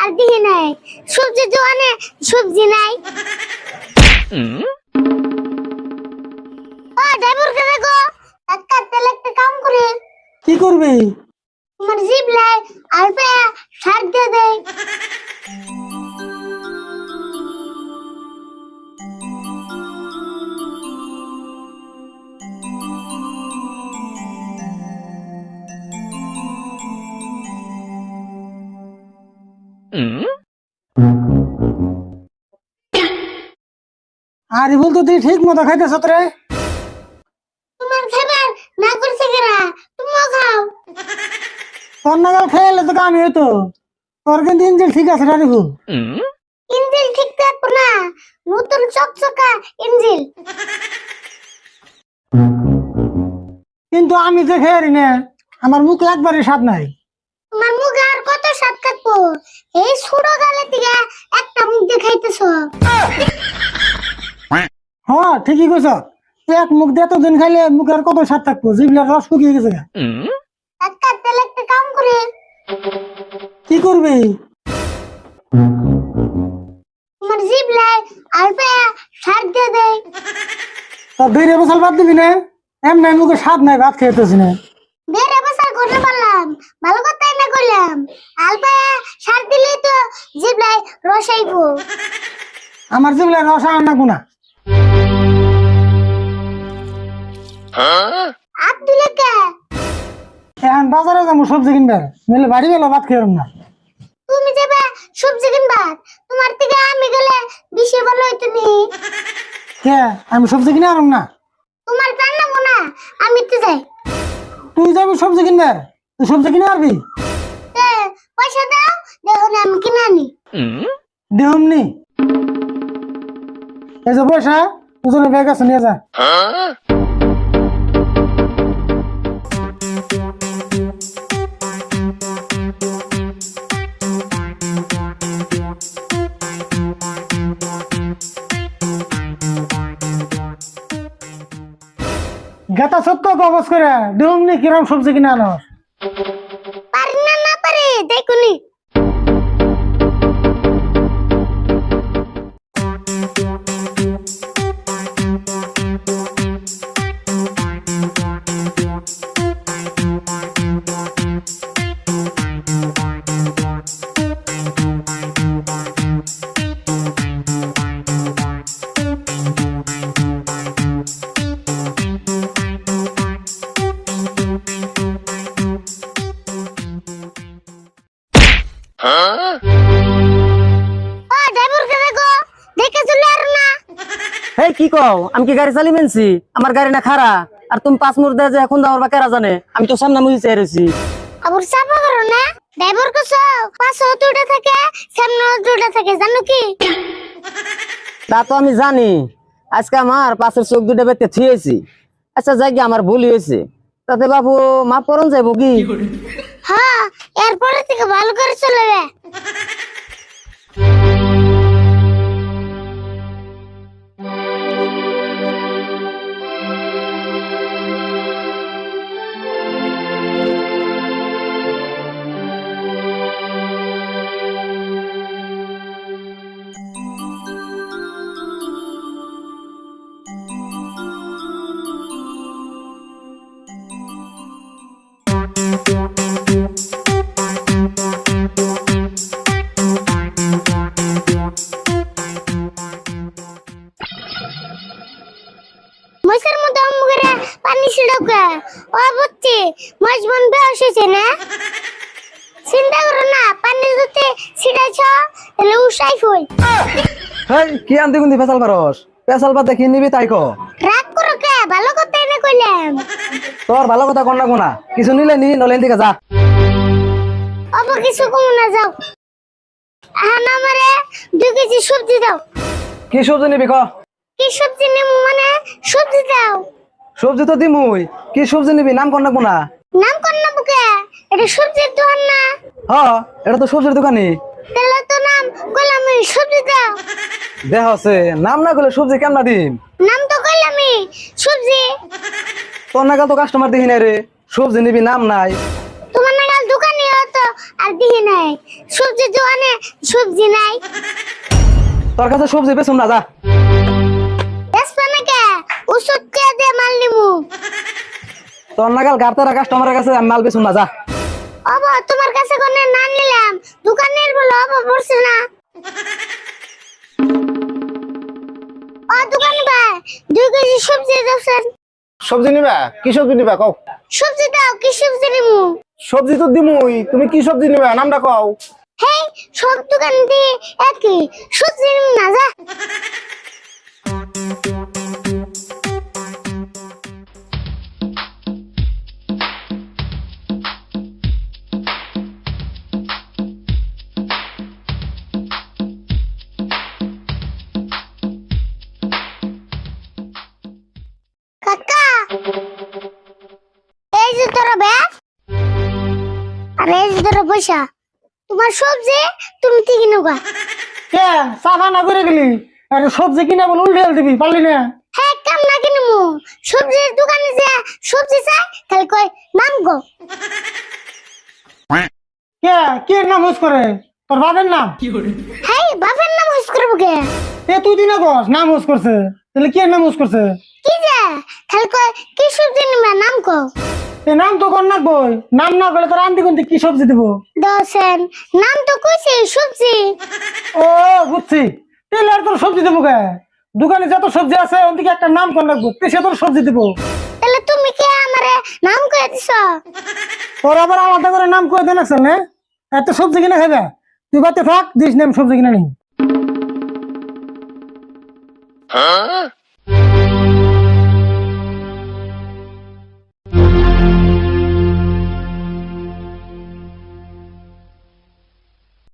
আর দিহি নাই। সবজি জোয়ানে সবজি নাই। ও ড্রাইভার কে দেখো। একটা তেল একটা কাম করে। কি করবে? তোমার জিপ লাই আর পে সার দিয়ে দেয়। আর বলতো তুই ঠিক মতো খাইতেছ রে। তোমার খাবার না করছে কেরা? তুমিও খাও। তোর নাগাল খেয়ে তো। হইতো তোর কিন্তু ইঞ্জিল ঠিক আছে রে ইঞ্জিল ঠিক থাকব না নতুন চকচকা ইঞ্জিল। কিন্তু আমি যে খেয়ে রি না আমার মুখ একবারই স্বাদ নাই। তোমার মুখে আর কত স্বাদ থাকব এই ছোট গালে থেকে একটা মুখ দেখাইতেছ? হ্যাঁ ঠিকই কইছ। এক মুখ দিয়ে দিন খাইলে মুখের কত স্বাদ থাকব? জিবলার রস শুকিয়ে গেছে। একটা তেল একটা কাম করে। কি করবি? তোমার জিভ লাই আর পে সার দিয়ে দেয় তোর দুই রে বসাল বাদ দিবি না? এমনি মুখে স্বাদ নাই ভাত খেতেছি না। করতে পারলাম। ভালো কথাই না করলাম আলপা সার দিলেই তো জিভ লাই রসাইবো আমার জিবলার রস আনা গুনা আপ দিলে কে? এখন বাজারে যাব সবজি কিনবার। নইলে বাড়ি গেলে ভাত খেয়ে না। তুমি যাবে সবজি কিনবা তোমার থেকে আমি গেলে বেশি ভালো হইতো নি। কে? আমি সবজি কিনে আনম না। তোমার জানাব না আমি তো যাই। তুই যাবি সবজি কিনবে তুই সবজি কিনে আরবি পয়সা দাও দেখো না আমি কিনে আনি। দেহমনি এই যে পয়সা দুজনে ব্যাগ আছে নিয়ে যা। গেতা সত্য কবচ করে দেহমনি কিরম সবজি কিনে আনো পারি না না পারি দেখুনি। হেই কি কও? আমি কি গাড়ি চালি মেনছি আমার গাড়ি না খারা আর তুমি পাঁচ দেয় যে এখন দাও বা কেরা জানে? আমি তো সামনে মুই চেয়ে রয়েছি আবার চাপা করো না। ড্রাইভার কো পাঁচশো দুটা থাকে সামনে দুটা থাকে জানো কি? তা তো আমি জানি। আজকে আমার পাশের চোখ দুটো বেতে থিয়েছি আচ্ছা যাই আমার ভুল হয়েছে তাতে বাবু মা পরন যাইব কি? হ্যাঁ এরপরে থেকে ভালো করে চলবে। মশার মধ্যে অম্মুগরে পানি ছিড়কে। ও বুঝছি মাছ বন বেহস না? চিন্তা করো না পানি যদি ছিড়াইছ তাহলে উসাই ফুল হেই কি আনতে কুন্দি ফেসাল পারস ফেসাল পাতে কি নিবি তাই কে ভালো কথা এনে কইলাম তোর ভালো কথা কন না কোনা? কিছু নিলে নি নলেন দিকে যা। অব কিছু কম না যাও। আহান আমারে দুই কেজি সবজি দাও। কি সবজি নিবি ক? কি সবজি নেব মানে সবজি দাও। সবজি তো দিমুই। কি সবজি নিবি নাম কন না কোনা? নাম না বুকে? এটা সবজির দোকান না? হ এটা তো সবজির দোকানি তাহলে তো নাম কইলাম সবজি দাও। দেহ আছে নাম না করলে সবজি কেমন দিম? নাম তোর নাগাল তো কাস্টমার দেখি নাই রে। সবজি নিবি নাম নাই। তোমার নাগাল দোকানে হতো আর দিহি নাই। সবজি দোকানে সবজি নাই। তোর কাছে সবজি বেচুম না যা। বেসবা নাকি? ওষুধ কে মাল নিমু? তোর নাগাল গাড়তারা কাস্টমারের কাছে মাল না যা। অবা তোমার কাছে কোনে না নিলাম। দোকানের বলে অবা পড়ছে না। ও দোকান ভাই দুই কেজি সবজি সবজি নিবা? কি সবজি নিবা কও? সবজি দাও কি সবজি নিমু? সবজি তো দিমুই তুমি কি সবজি নিবা? নামটা কও। হেই সব দোকান দিয়ে একই সবজি নিমু না যা। যে তোর ব্যাগ আর এই যে তোর পয়সা তোমার সবজি তুমি ঠিকই নেবা কে সাফা না করে গেলি? আরে সবজি কিনে বলে উল্টে দিবি পারলি না? হ্যাঁ কাম না কিনমু সবজির দোকানে যে সবজি চাই তাহলে কই নাম গো। কে কে নাম হুস করে? তোর বাবার নাম? হ্যাঁ বাপের নাম হুস করব কে? এ তুই দিনা কস নাম হুস করছে। তাহলে কে নাম হুস করছে? কি যে? তাহলে কই কি সবজি নিবা নাম কো নাম তো কর না বই নাম না করলে তোর আনতে কোনতে কি সবজি দিব? দশেন নাম তো কইছে সবজি। ও বুঝছি। তাহলে আর তোর সবজি দেবো কে? দোকানে যত সবজি আছে ওর দিকে একটা নাম কর রাখব সে তোর সবজি দিব। তাহলে তুমি কে আমারে নাম কই দিছ? তোর আবার আলাদা করে নাম করে দেন আসল এত সবজি কিনে খাবে তুই বাতে থাক দিস নাম সবজি কিনে নি